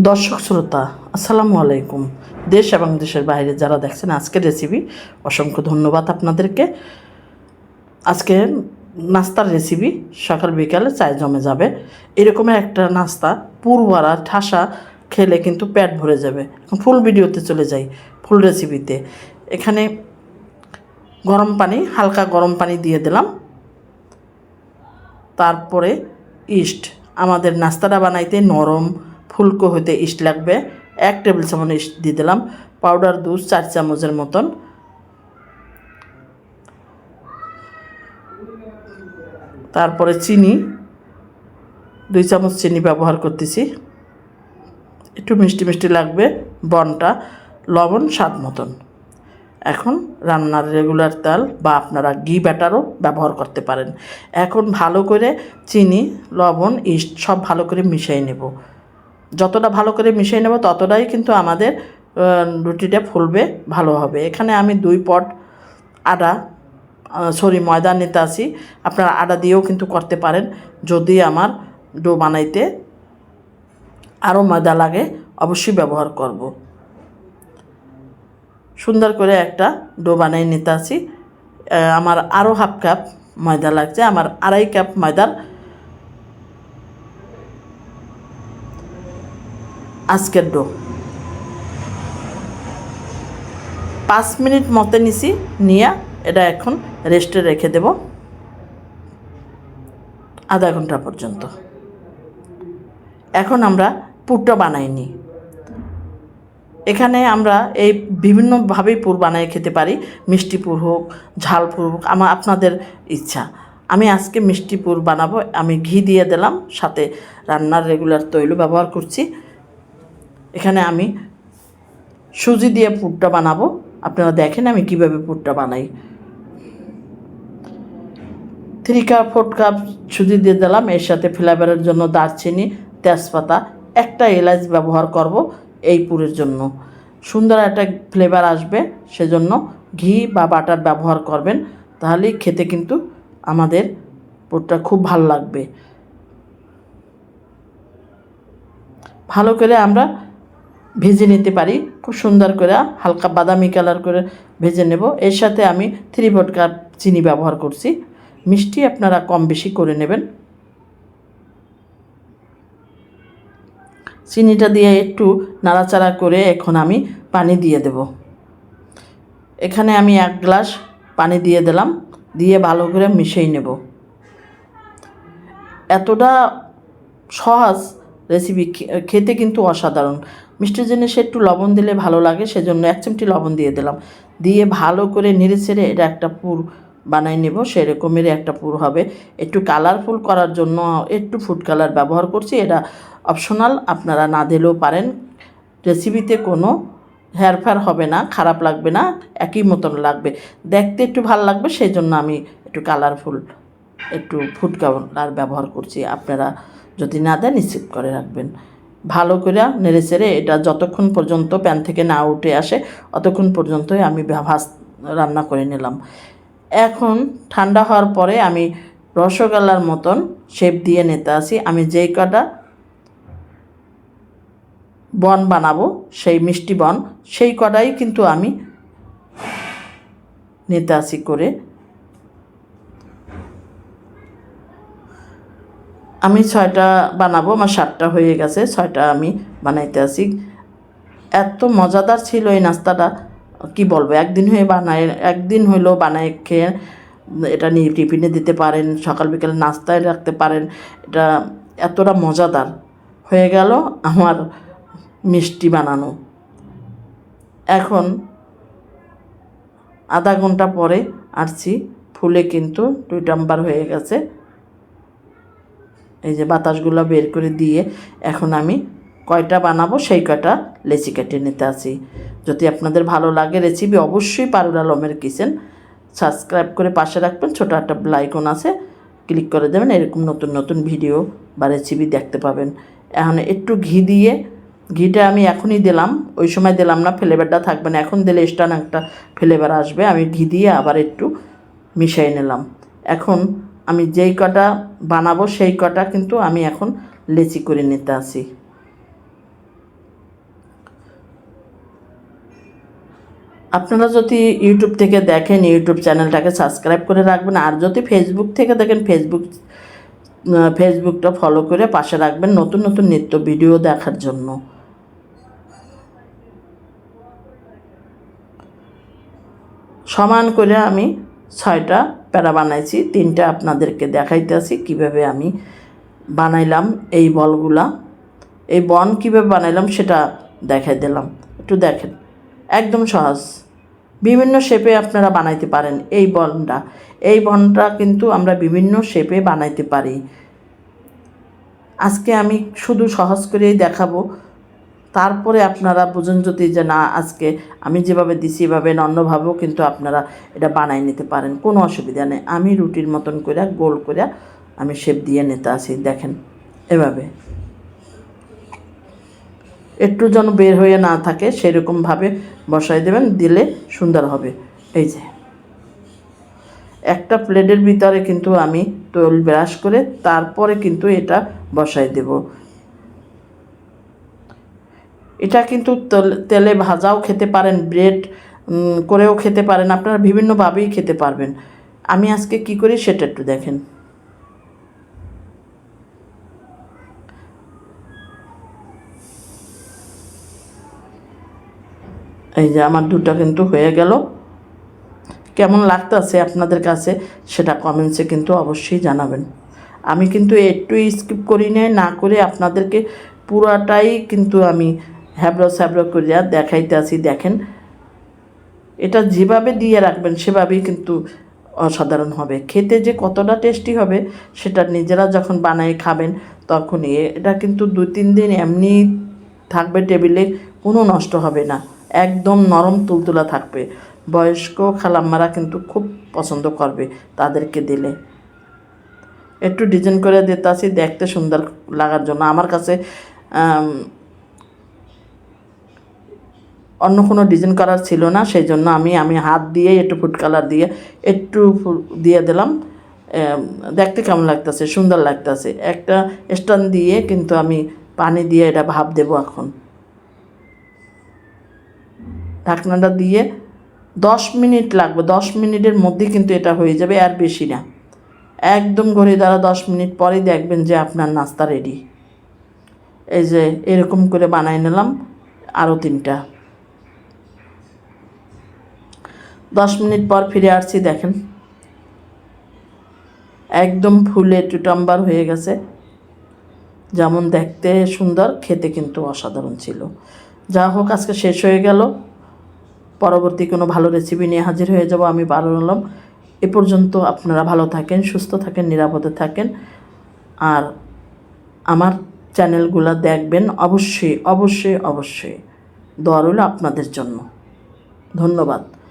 দর্শক শ্রোতা, আসসালামু আলাইকুম। দেশ এবং দেশের বাইরে যারা দেখছেন, আজকের রেসিপি অসংখ্য ধন্যবাদ আপনাদেরকে। আজকে নাস্তার রেসিপি সকাল বিকালে চায় জমে যাবে। এরকমের একটা নাস্তা পুরবারা ঠাসা খেলে কিন্তু পেট ভরে যাবে। এখন ফুল ভিডিওতে চলে যাই ফুল রেসিপিতে এখানে গরম পানি, হালকা গরম পানি দিয়ে দিলাম। তারপরে ইস্ট আমাদের নাস্তাটা বানাইতে নরম ফুলকো হইতে ইস্ট লাগবে। এক টেবিল চামচ ইস্ট দিয়ে দিলাম। পাউডার দুধ চার চামচের মতন। তারপরে চিনি, দুই চামচ চিনি ব্যবহার করতেছি। একটু মিষ্টি মিষ্টি লাগবে, বনটা। লবণ স্বাদ মতন। এখন রান্নার রেগুলার তেল বা আপনারা ঘি ব্যাটারও ব্যবহার করতে পারেন। এখন ভালো করে চিনি, লবণ, ইস্ট সব ভালো করে মিশিয়ে নেব। যতটা ভালো করে মিশিয়ে নেব ততটাই কিন্তু আমাদের রুটিটা ফুলবে, ভালো হবে। এখানে আমি দুই পট আদা সরি, ময়দা নিতে আসি। আপনারা আদা দিয়েও কিন্তু করতে পারেন। যদি আমার ডো বানাইতে আরও ময়দা লাগে, অবশ্যই ব্যবহার করব। সুন্দর করে একটা ডো বানিয়ে নিতে আসি। আমার আরও হাফ কাপ ময়দা লাগছে। আমার আড়াই কাপ ময়দার আজকের ডো। পাঁচ মিনিট মতে নিছি, নিয়ে এটা এখন রেস্টে রেখে দেব। আধা ঘণ্টা পর্যন্ত। এখন আমরা পুরটা বানাইনি এখানে আমরা এই বিভিন্নভাবেই পুর বানিয়ে খেতে পারি। মিষ্টি পুর হোক, ঝাল পুর হোক, আমার, আপনাদের ইচ্ছা। আমি আজকে মিষ্টি পুর বানাবো, আমি ঘি দিয়ে দিলাম, সাথে রান্নার রেগুলার তৈল ব্যবহার করছি। এখানে আমি সুজি দিয়ে পুরটা বানাবো। আপনারা দেখেন আমি কীভাবে পুরটা বানাই। থ্রি কাপ ফোর কাপ সুজি দিয়ে দিলাম। এর সাথে ফ্লেভারের জন্য দারচিনি, তেজপাতা, একটা এলাচ ব্যবহার করব এই পুরের জন্য। সুন্দর একটা ফ্লেভার আসবে, সেজন্য ঘি বা বাটার ব্যবহার করবেন, তাহলেই খেতে কিন্তু আমাদের পুরটা খুব ভালো লাগবে। ভালো করে আমরা ভেজে নিতে পারি। খুব সুন্দর করে হালকা বাদামি কালার করে ভেজে নেব। এর সাথে আমি থ্রি ফোর কাপ চিনি ব্যবহার করছি। মিষ্টি আপনারা কম বেশি করে নেবেন। চিনিটা দিয়ে একটু নাড়াচাড়া করে এখন আমি পানি দিয়ে দেব। এখানে আমি এক গ্লাস পানি দিয়ে দিলাম। দিয়ে ভালো করে মিশিয়ে নেব। এতটা সহজ রেসিপি খেতে কিন্তু অসাধারণ। মিষ্টি জিনিসে একটু লবণ দিলে ভালো লাগে, সেজন্য এক চিমটি লবণ দিয়ে দিলাম। দিয়ে ভালো করে নেড়ে ছেড়ে এটা একটা পুর বানাই নেব, সেরকমেরই একটা পুর হবে। একটু কালারফুল করার জন্য একটু ফুড কালার ব্যবহার করছি, এটা অপশনাল আপনারা না দিলেও পারেন। রেসিপিতে কোনো হেরফের হবে না, খারাপ লাগবে না, একই মতন লাগবে। দেখতে একটু ভালো লাগবে সেই জন্য আমি একটু কালারফুল একটু ফুড কালার ব্যবহার করছি, আপনারা যদি না দেন নিশ্চিত করে রাখবেন। ভালো করে নেড়ে চেড়ে এটা যতক্ষণ পর্যন্ত প্যান থেকে না উঠে আসে, অতক্ষণ পর্যন্তই আমি ভাজ, রান্না করে নিলাম। এখন ঠান্ডা হওয়ার পরে আমি রসগোল্লার মতন শেপ দিয়ে নিতে আসি। আমি যেই কটা বন বানাবো, সেই মিষ্টি বন, সেই কটাই কিন্তু আমি নিতে আসি করে। আমি ছয়টা বানাবো, আমার সাতটা হয়ে গেছে, ছয়টা আমি বানাইতে আসি এত মজাদার ছিল এই নাস্তাটা, কি বলব, একদিন হয়ে বানায়, একদিন হইল বানায় খেয়ে এটা নিয়ে টিফিনে দিতে পারেন, সকাল বিকালে নাস্তায় রাখতে পারেন, এটা এতটা মজাদার। হয়ে গেল আমার মিষ্টি বানানো। এখন আধা ঘণ্টা পরে আসছি, ফুলে কিন্তু দুই টাম্বার হয়ে গেছে। এই যে বাতাসগুলো বের করে দিয়ে এখন আমি কয়টা বানাবো? সেই কয়টা লেচি কেটে নিতে আসি যদি আপনাদের ভালো লাগে রেসিপি অবশ্যই পারুল আলমের কিচেন সাবস্ক্রাইব করে পাশে রাখবেন। ছোটো একটা লাইকন আছে ক্লিক করে দেবেন, এরকম নতুন নতুন ভিডিও বা রেসিপি দেখতে পাবেন। এখন একটু ঘি দিয়ে, ঘিটা আমি এখনই দিলাম। ওই সময় দিলাম না ফ্লেভারটা থাকবে না। এখন দিলে স্টান একটা ফ্লেভার আসবে। আমি ঘি দিয়ে আবার একটু মিশিয়ে নিলাম। এখন আমি যেই কটা বানাবো সেই কটা কিন্তু আমি এখন লেচি করে নিতে আসি আপনারা যদি ইউটিউব থেকে দেখেন, ইউটিউব চ্যানেলটাকে সাবস্ক্রাইব করে রাখবেন, আর যদি ফেসবুক থেকে দেখেন ফেসবুক ফেসবুকটা ফলো করে পাশে রাখবেন নতুন নতুন নৃত্য ভিডিও দেখার জন্য। সমান করে আমি ছয়টা প্যারা বানাইছি, তিনটা আপনাদেরকে দেখাইতে দেখাইতেছি কীভাবে আমি বানাইলাম এই বলগুলা। এই বন কীভাবে বানাইলাম সেটা দেখাই দিলাম। একটু দেখেন, একদম সহজ। বিভিন্ন শেপে আপনারা বানাইতে পারেন এই বনটা। এই বনটা কিন্তু আমরা বিভিন্ন শেপে বানাইতে পারি। আজকে আমি শুধু সহজ করেই দেখাবো। তারপরে আপনারা বুঝুন যদি যে না, আজকে আমি যেভাবে দিছি এভাবে অন্যভাবেও কিন্তু আপনারা এটা বানাই নিতে পারেন, কোনো অসুবিধা নেই। আমি রুটির মতন করে গোল করে আমি শেপ দিয়ে নিতে আসি, দেখেন, এভাবে। একটু যেন বের হয়ে না থাকে সেরকমভাবে বসাই দেবেন, দিলে সুন্দর হবে। এই যে। একটা প্লেটের ভিতরে কিন্তু আমি তৈল ব্রাশ করে তারপরে কিন্তু এটা বসাই দেব। এটা কিন্তু তেলে ভাজাও খেতে পারেন, ব্রেড করেও খেতে পারেন, আপনারা বিভিন্নভাবেই খেতে পারবেন। আমি আজকে কি করি সেটা একটু দেখেন। এই যে আমার দুটো কিন্তু হয়ে গেল। কেমন লাগতেছে আপনাদের কাছে সেটা কমেন্টসে কিন্তু অবশ্যই জানাবেন। আমি কিন্তু একটু স্কিপ করি নাই, না করে আপনাদেরকে পুরাটাই কিন্তু আমি হ্যাবড়ো স্যাবড়ো করিয়া দেখাইতে আসি, দেখেন। এটা যেভাবে দিয়ে রাখবেন, সেভাবেই কিন্তু অসাধারণ হবে। খেতে যে কতটা টেস্টি হবে, সেটা নিজেরা যখন বানাই খাবেন তখন এটা কিন্তু দু তিন দিন এমনি থাকবে টেবিলে, কোনো নষ্ট হবে না। একদম নরম তুলতুলা থাকবে। বয়স্ক খালাম্মারা কিন্তু খুব পছন্দ করবে তাদেরকে দিলে। একটু ডিজাইন করে দিতে আসি, দেখতে সুন্দর লাগার জন্য। আমার কাছে অন্য কোনো ডিজাইন করার ছিল না সেই জন্য আমি আমি হাত দিয়ে, একটু ফুড কালার দিয়ে, একটু দিয়ে দিলাম। দেখতে কেমন লাগতেছে? সুন্দর লাগতেছে। একটা স্ট্যান্ড দিয়ে কিন্তু আমি পানি দিয়ে এটা ভাব দেব এখন। ঢাকনাটা দিয়ে দশ মিনিট লাগবে। দশ মিনিটের মধ্যে কিন্তু এটা হয়ে যাবে আর বেশি না। একদম ঘড়ি দ্বারা দশ মিনিট পরেই দেখবেন যে আপনার নাস্তা রেডি এই যে এরকম করে বানাই নিলাম আরও তিনটা। দশ মিনিট পর ফিরে আসছি, দেখেন। একদম ফুলে টুটাম্বার হয়ে গেছে। যেমন দেখতে সুন্দর, খেতে কিন্তু অসাধারণ ছিল। যা হোক, আজকে শেষ হয়ে গেল। পরবর্তী কোনো ভালো রেসিপি নিয়ে হাজির হয়ে যাব, আমি বানালাম এ পর্যন্ত আপনারা ভালো থাকেন, সুস্থ থাকেন, নিরাপদে থাকেন। আর আমার চ্যানেলগুলো দেখবেন অবশ্যই অবশ্যই অবশ্যই। দোয়া রইল আপনাদের জন্য। ধন্যবাদ।